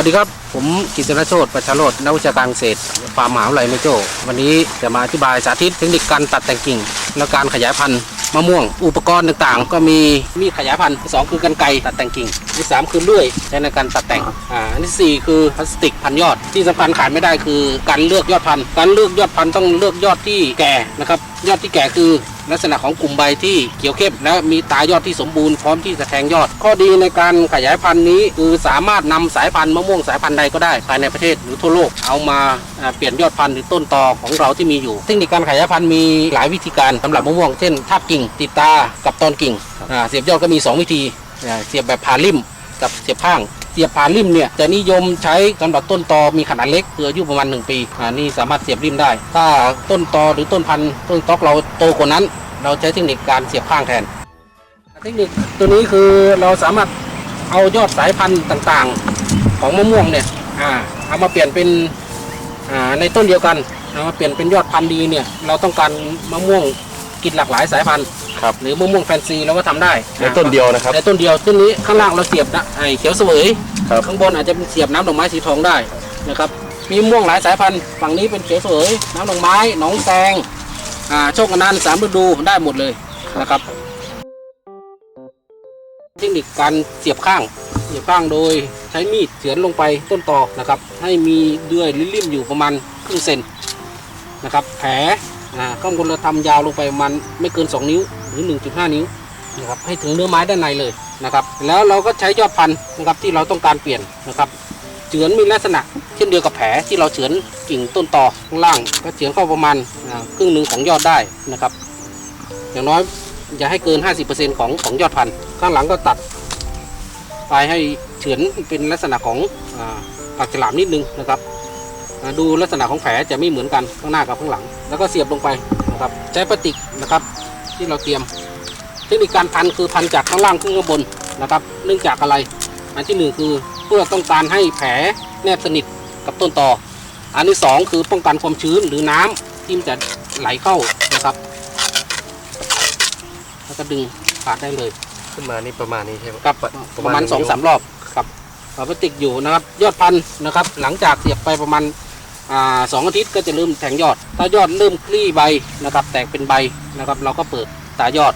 วัสดีครับ ผมกิตนโชตประชาโรดนักวิชาการเกษตรฟาร์มมหาวิทยาลัยแม่โจ้วันนี้จะมาอธิบายสาธิตเทคนิคการตัดแต่งกิ่ง และการขยายพันธุ์มะม่วง อุปกรณ์ต่างๆ ก็มีมีดขยายพันธุ์สองคือกันไกรตัดแต่งกิ่งที่สามคือเลื่อยใช้ในการตัดแต่งอ่าอันที่สี่คือพลาสติกพันยอดที่สำคัญขาดไม่ได้คือการเลือกยอดพันธุ์การเลือกยอดพันธุ์ต้องเลือกยอดที่แก่นะครับยอดที่แก่คือ ลักษณะของกลุ่มใบที่เขียวเข้มและมีตายอดที่สมบูรณ์พร้อมที่จะแทงยอด ข้อดีในการขยายพันธุ์นี้คือสามารถนำสายพันธุ์มะม่วงสายพันธุ์ใดก็ได้ภายในประเทศหรือทั่วโลกเอามาเปลี่ยนยอดพันธุ์หรือต้นตอของเราที่มีอยู่ เทคนิคการขยายพันธุ์มีหลายวิธีการสำหรับมะม่วงเช่นทาบกิ่ง ติดตากับตอนกิ่งเสียบยอดก็มี 2 วิธีเสียบแบบผ่าริ่มกับเสียบข้าง สียบผ่านริมเนี่ยจะนิยมใช้สำหรับต้นตอมีขนาดเล็กคืออายุประมาณ 1 ปีอ่านี่สามารถเสียบริมได้ ถ้าต้นตอหรือต้นพันธุ์ต้นตอกเราโตกว่านั้น เราใช้เทคนิคการเสียบข้างแทน เทคนิคตัวนี้คือเราสามารถเอายอดสายพันธุ์ต่างๆ ของมะม่วงเนี่ยอ่าเอามาเปลี่ยนเป็นอ่าในต้นเดียวกันเอามาเปลี่ยนเป็นยอดพันธุ์ดีเนี่ยเราต้องการมะม่วง กินหลากหลายสายพันธุ์ครับหรือมะม่วงแฟนซีเราก็ทำได้ในต้นเดียวนะครับ ในต้นเดียวต้นนี้ข้างล่างเราเสียบนะไอ้เขียวเสวยครับ ข้างบนอาจจะเป็นเสียบน้ำดอกไม้สีทองได้นะครับมีมะม่วงหลายสายพันธุ์ฝั่งนี้เป็นเขียวเสวยน้ำดอกไม้หนองแซงอ่าโชคอนันต์สามฤดูได้หมดเลยนะครับเทคนิคการเสียบข้างเสียบข้างโดยใช้มีดเฉือนลงไปต้นตอนะครับ ให้มีเดือยหรือริ่มอยู่ประมาณครึ่งเซนนะครับ แผลอ่า ข้างบนเราทำยาวลงไปมาณไม่เกิน 2 นิ้วหรือ 1.5 นิ้วนะครับให้ถึงเนื้อไม้ด้านในเลยนะครับ แล้วเราก็ใช้ยอดพันธุ์นะครับที่เราต้องการเปลี่ยนนะครับเฉือนมีลักษณะเช่นเดียวกับแผลที่เราเฉือนกิ่งต้นตอข้างล่างก็เฉือนเข้าประมาณครึ่งหนึ่งของยอดได้นะครับ อย่างน้อยอย่าให้เกิน 50%ของของยอดพันธุ์ข้างหลังก็ตัดปลายให้เฉือนเป็นลักษณะของอปากฉลามนิดนึงนะครับ ดูลักษณะของแผลจะไม่เหมือนกันข้างหน้ากับข้างหลัง แล้วก็เสียบลงไปนะครับใช้พลาสติกนะครับที่เราเตรียม เทคนิคการพันคือพันจากข้างล่างขึ้นข้างบนนะครับ เนื่องจากอะไร อันที่หนึ่งคือเพื่อต้องการให้แผลแนบสนิทกับต้นตออันที่สองคือป้องกันความชื้นหรือน้ำที่มันจะไหลเข้านะครับ แล้วก็ดึงขาดได้เลยขึ้นมานี่ประมาณนี้ใช่ไหมครับประมาณสองสามรอบครับฝาพลาสติกอยู่นะครับ ยอดพันธุ์นะครับ หลังจากเสียบไปประมาณอ่า สองอาทิตย์ก็จะเริ่มแทงยอด ถ้ายอดเริ่มคลี่ใบนะครับ แตกเป็นใบนะครับ เราก็เปิดตายอด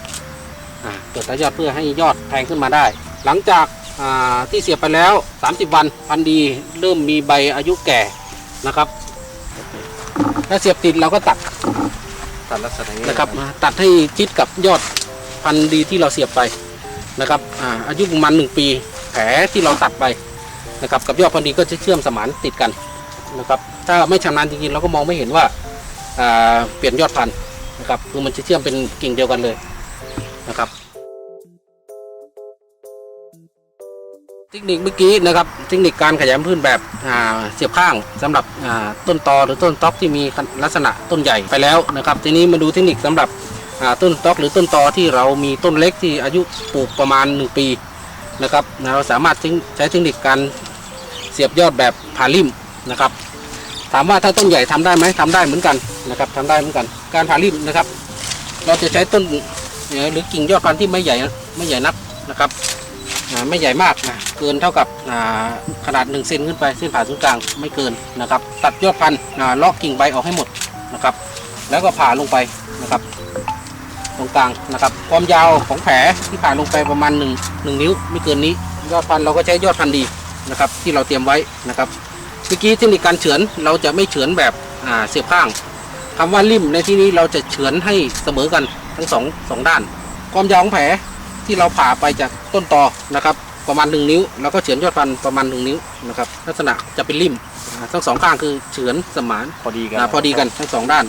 อ่าเปิดตายอดเพื่อให้ยอดแทงขึ้นมาได้ หลังจากอ่าที่เสียบไปแล้ว 30 วันพันธุ์ดีเริ่มมีใบอายุแก่นะครับ ถ้าเสียบติดเราก็ตัดตัดลักษณะนี้นะครับมาตัดให้ชิดกับยอดพันธุ์ดีที่เราเสียบไปนะครับอ่าอายุประมาณหนึ่งปี แผลที่เราตัดไปนะครับ กับยอดพันธุ์ดีก็จะเชื่อมสมานติดกัน นะครับ ถ้าไม่ชำนาญจริงๆเราก็มองไม่เห็นว่าเปลี่ยนยอดพันธุ์นะครับ คือมันจะเชื่อมเป็นกิ่งเดียวกันเลยนะครับเทคนิคเมื่อกี้นะครับเทคนิคการขยายพืชแบบเสียบข้างสำหรับต้นตอหรือต้นตอกที่มีลักษณะต้นใหญ่ไปแล้วนะครับ ทีนี้มาดูเทคนิคสำหรับต้นตอกหรือต้นตอที่เรามีต้นเล็กที่อายุปลูกประมาณ 1 ปีนะครับเราสามารถใช้เทคนิคการเสียบยอดแบบผ่าริ่ม นะครับ ถามว่าถ้าต้นใหญ่ทำได้ไหมทำได้เหมือนกันนะครับทำได้เหมือนกัน การผ่าริ่มนะครับ เราจะใช้ต้นหรือกิ่งยอดพันธุ์ที่ไม่ใหญ่ไม่ใหญ่นักนะครับไม่ใหญ่มากนะเกินเท่ากับอ่าขนาด1เซนขึ้นไปเส้นผ่าศูนย์กลางไม่เกินนะครับ ตัดยอดพันธุ์อ่าเลาะกิ่งใบออกให้หมดนะครับ แล้วก็ผ่าลงไปนะครับ ตรงกลางนะครับ ความยาวของแผลที่ผ่าลงไปประมาณ1 1นิ้ว ไม่เกินนี้ ยอดพันธุ์เราก็ใช้ยอดพันธุ์ดีนะครับ ที่เราเตรียมไว้นะครับ เมื่อกี้เทคนิคการเฉือนเราจะไม่เฉือนแบบอ่าเสียบข้างคำว่าริมในที่นี้เราจะเฉือนให้เสมอกันทั้งสองสองด้าน ความยาวของแผลที่เราผ่าไปจากต้นตอนะครับ ประมาณ 1 นิ้ว แล้วก็เฉือนยอดพันธุ์ประมาณ 1 นิ้วนะครับลักษณะจะเป็นริมอ่าทั้งสองข้างคือเฉือนสมานพอดีกันอ่าพอดีกันทั้งสองด้าน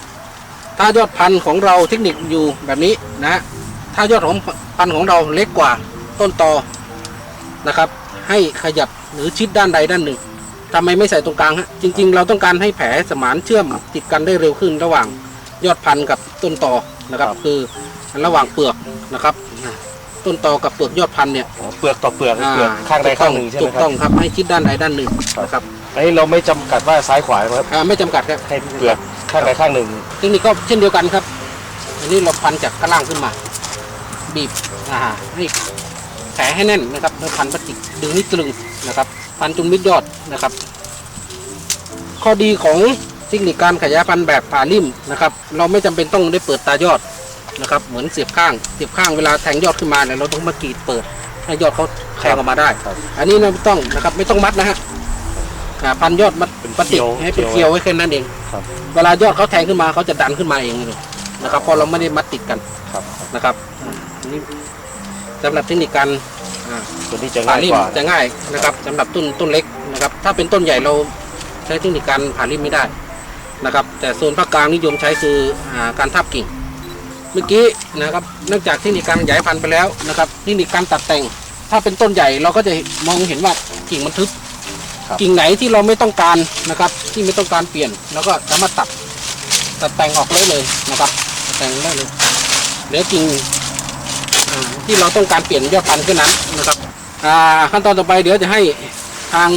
ถ้ายอดพันธุ์ของเราเทคนิคอยู่แบบนี้นะฮะถ้ายอดของพันธุ์ของเราเล็กกว่าต้นตอนะครับ ให้ขยับหรือชิดด้านใดด้านหนึ่ง ทำไมไม่ใส่ตรงกลางฮะจริง ๆ เราต้องการให้แผลสมานเชื่อมติดกันได้เร็วขึ้นระหว่างยอดพันธุ์กับต้นตอนะครับ คือระหว่างเปลือกนะครับอ่าต้นตอกับเปลือกยอดพันธุ์เนี่ยอ๋อเปลือกต่อเปลือกเปลือกข้างใดข้างหนึ่งใช่ไหมถูกครัต้บองครับให้ชิดด้านใดด้านหนึ่งนะครับอันนี้เราไม่จำกัดว่าซ้ายขวาครับอ่าไม่จำกัดครับให้เปลือกข้างใดข้างหนึ่งเทคนิคก็เช่นเดียวกันครับ อันนี้เราพันจากข้างล่างขึ้นมา บีบอ่าให้แผลให้แน่นนะครับแล้วพันพลาสติกดึงให้ตรึงนะครับ พันธุ์จุนมิดยอดนะครับ ข้อดีของเทคนิคการขยายพันธุ์แบบผ่านิ่มนะครับ เราไม่จำเป็นต้องได้เปิดตายอดนะครับ เหมือนเสียบข้าง เสียบข้างเวลาแทงยอดขึ้นมาเนี่ยเราต้องมากรีดเปิดให้ยอดเขาแทงออกมาได้ครับอันนี้เราไม่ต้องนะครับไม่ต้องมัดนะฮะอ่าพันยอดมัดเป็นปฏิเกลียวให้เป็นเกเกลีลียยววไว้แค่นั้นเองครับเวลายอดเขาแทงขึ้นมาเขาจะดันขึ้นมาเองเลยนะครับเพราะเราไม่ได้มัดติดกันครับนะครับอ่าอันนี่สำหรับเทคนิคการอ่า ตัวนี้จะผ่าง่ายริมกว่า จะง่ายนะครับสำหรับต้นต้นเล็กนะครับ ถ้าเป็นต้นใหญ่เราใช้เทคนิคการผ่าริมไม่ได้นะครับ แต่โซนภาคกลางนิยมใช้คืออาการทับกิ่ง เมื่อกี้นะครับ เนื่องจากเทคนิคการขยายพันธุ์ไปแล้วนะครับเทคนิคการตัดแต่ง ถ้าเป็นต้นใหญ่เราก็จะมองเห็นว่ากิ่งมันทึบ ครับ กิ่งไหนที่เราไม่ต้องการนะครับ ที่ไม่ต้องการเปลี่ยนแล้วก็สามารถตัดตัดแต่งออกเลยเลยนะครับตัดแต่งได้เลยเหลือกิ่งอ่า ที่เราต้องการเปลี่ยนยอดพันธุ์แค่นั้นนะครับอ่าขั้นตอนต่อไปเดี๋ยวจะให้ทาง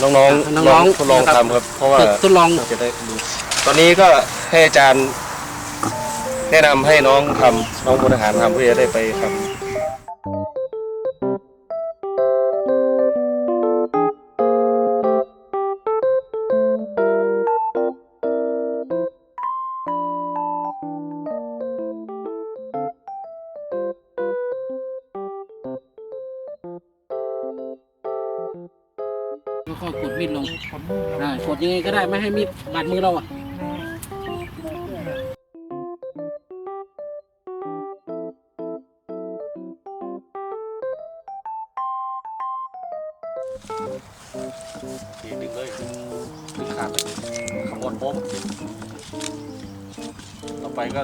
น้องๆน้องๆทดลองนะครับ ทำครับ เพราะว่าทดลองจะได้ดูตอนนี้ก็ให้อาจารย์ แนะนำให้น้องทำน้องพลทหารทำเพื่อจะได้ไปทำ แล้วก็กดมีดลงได้กดยังไงก็ได้ไม่ให้มีดบาดมือเราอะทีดึงเลยดึงขาดเลยขมวดผมต่อไปก็